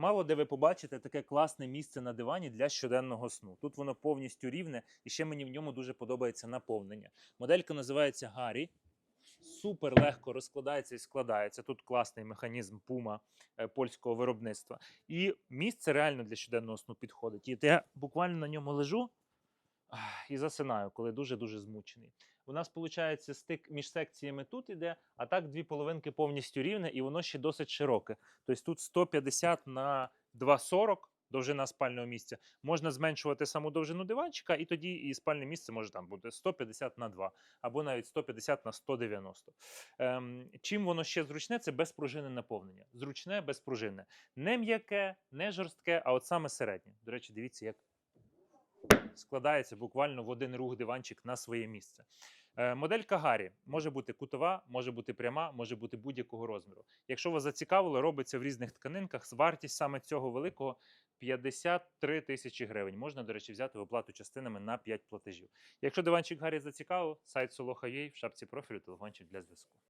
Мало де ви побачите таке класне місце на дивані для щоденного сну. Тут воно повністю рівне, і ще мені в ньому дуже подобається наповнення. Моделька називається Гаррі. Супер легко розкладається і складається. Тут класний механізм пума е, польського виробництва. І місце реально для щоденного сну підходить. І я буквально на ньому лежу і засинаю, коли дуже-дуже змучений. У нас виходить стик між секціями тут іде, а так дві половинки повністю рівне, і воно ще досить широке. Тобто тут 150 на 2,40 довжина спального місця. Можна зменшувати саму довжину диванчика, і тоді і спальне місце може там бути 150 на 2, або навіть 150 на 190. Ем, чим воно ще зручне, це безпружинне наповнення. Зручне, безпружинне. Не м'яке, не жорстке, а от саме середнє. До речі, дивіться, як складається буквально в один рух диванчик на своє місце. Е, Моделька Гаррі може бути кутова, може бути пряма, може бути будь-якого розміру. Якщо вас зацікавило, робиться в різних тканинках. Вартість саме цього великого 53 тисячі гривень. Можна, до речі, взяти в оплату частинами на 5 платежів. Якщо диванчик Гаррі зацікавив, сайт Солоха.ua в шапці профілю телефончик для зв'язку.